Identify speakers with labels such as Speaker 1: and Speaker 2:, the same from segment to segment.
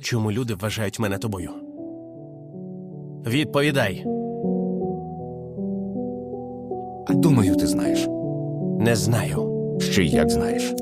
Speaker 1: Чому люди вважають мене тобою? Відповідай,
Speaker 2: Думаю, ти знаєш.
Speaker 1: не знаю.
Speaker 2: Ще як знаєш.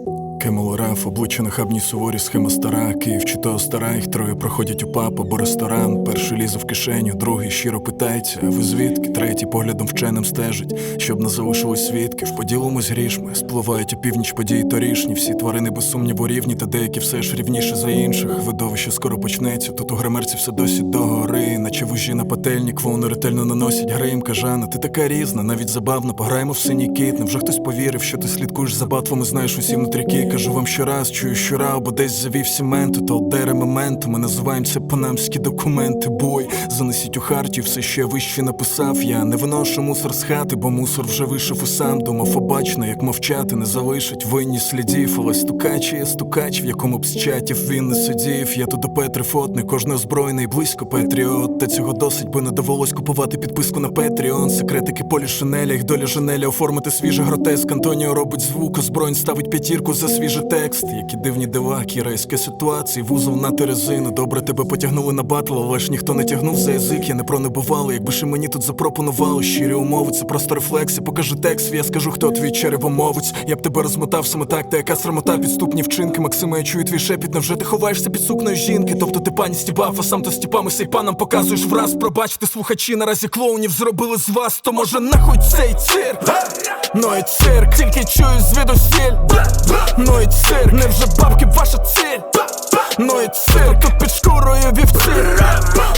Speaker 3: Кемелораф, обличчя нахабні суворі, схема стара, Київ чи то стара, їх троє проходять у паб або ресторан. Перший лізе в кишеню, другий щиро питається, ви звідки? Третій поглядом вченим стежить, щоб не залишилось свідків. Поділимось грішми, спливають у північ події торішні. Всі тварини без сумніву рівні, та деякі все ж рівніше за інших. Видовище скоро почнеться. Тут у гримерці все досі догори, наче вужі на пательні, квону ретельно наносять грим. Кажана, ти така різна, навіть забавно, пограємо в синій кіт. Невже хтось повірив, що ти слідкуєш за батвами, знаєш усі внутріки. Кажу вам щораз, чую щора, бо десь завів сіменту, то одере мементу. Ми називаємо це панамські документи. Бой, занесіть у хартію, все ще вище написав. Я не виношу мусор з хати, бо мусор вже вийшов і сам. Думав, обачно, як мовчати, не залишить винні слідів. Але стукач є стукач, в якому б з чатів він не сидів. Я тут до Петри Фотни, кожен озброєний близько Петріот. Та цього досить, бо не довелось купувати підписку на Петріон. Секретики полі Шинеля, їх доля Жанеля оформити свіжий гротеск. Антоніо робить звук, озброєн ставить п'ятірку за свіжий текст. Які дивні дива, кірейська ситуації, вузол на резину. Добре тебе потягнули на батл, але ж ніхто не тягнув за язик, я не пронебували. Якби ще мені тут запропонували щирі умови, це просто рефлекси. Покажи текст, я скажу, хто твій черевомовець. Я б тебе розмотав саме так, та яка срамота, підступні вчинки. Максима, я чую твій шепіт, невже ти ховаєшся під сукною жінки? Тобто ти пані стібав, а сам то стіпами сей панам показуєш враз. Пробачте, слухачі, наразі клоунів зробили з вас, то може нахуй цей цирк. Ну і цирк, тільки чую звідусіль. Ну і цирк, невже бабки ваша ціль? Ну і цирк, тут під шкурою вівці.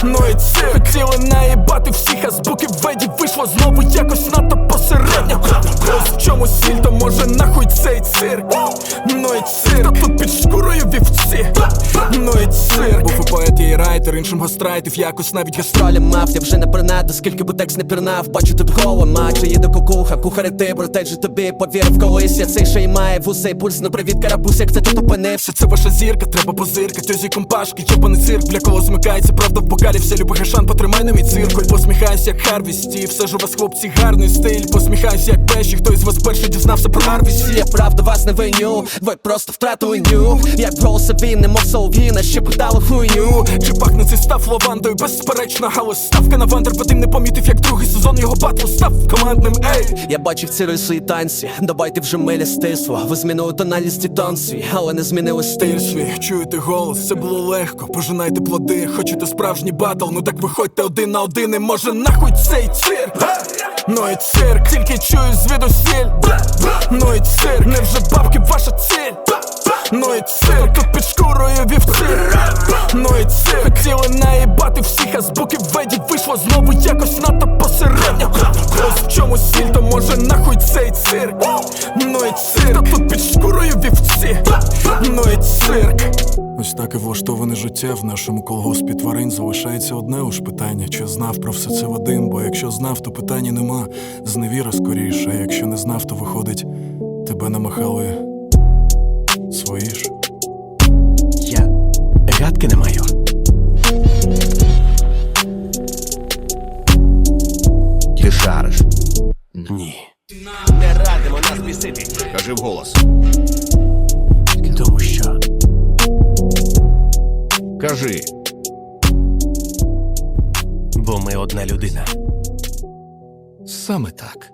Speaker 3: Ну і цирк, хотіли наїбати всіх, а з буків веді вийшло знову якось надто посередньо. Ось в чому сіль, то може нахуй цей цирк І цирк Був і поет, і райтер, іншим гострайтив якось навіть гастролі
Speaker 4: мав, я вже не принадо, скільки би текст не пірнав, бачу тут голова, маче їде кукуха, кухари ти, брате же тобі повірив колись, я цей ще й має вусей пульс, ну привіт, карапуз, як це тут опинився.
Speaker 3: Це ваша зірка, треба позиркать, озі компашки, чопаний цирк, для кого змикається, правда в бокалі, вся любить гашан, потримай на мій циркуль, посміхайся, як Харві Стів, все ж у вас хлопці гарний стиль, посміхайся, як пеші, хто із вас перший дізнався про Арвісі.
Speaker 4: Я правда вас не виню, ви просто втратили нюх. Як голос він, немов солов'їна, ще питали хуйню.
Speaker 3: Чи пахне цей став лавандою, безперечно, галузь ставка на вандер, Вадим не помітив, як другий сезон його батлу став командним, ей!
Speaker 4: Я бачив ці риси танці, давайте вже милі стисло. Ви змінили тональність і свій, але не змінили стиль.
Speaker 3: Свій, чуєте голос, це було легко, пожинайте плоди, хочете справжній батл, ну так виходьте один на один, і може нахуй цей цирк. Ну і цирк, тільки чую звідусіль. Ну і цирк, невже бабки ваша ціль? Ну і цирк, тут під шкурою вівці. Ну і цирк, хотіли наїбати всіх, а з буків ведів вийшло знову якось надто посередньо. Ось в чому сіль, то може нахуй цей цирк. Ну і цирк, та тут під шкурою вівці. Ну і цирк. Ось так і влаштоване життя в нашому колгоспі тварин. Залишається одне уж питання, чи знав про все це Вадим, бо якщо знав, то питання нема. Зневіра скоріше, а якщо не знав, то виходить, тебе намахали свої.
Speaker 1: Я гадки не маю.
Speaker 2: Ти шариш.
Speaker 1: Ні. Не радимо нас бісити,
Speaker 2: Кажи вголос.
Speaker 1: тому що
Speaker 2: Кажи.
Speaker 1: бо ми одна людина.
Speaker 2: Саме так.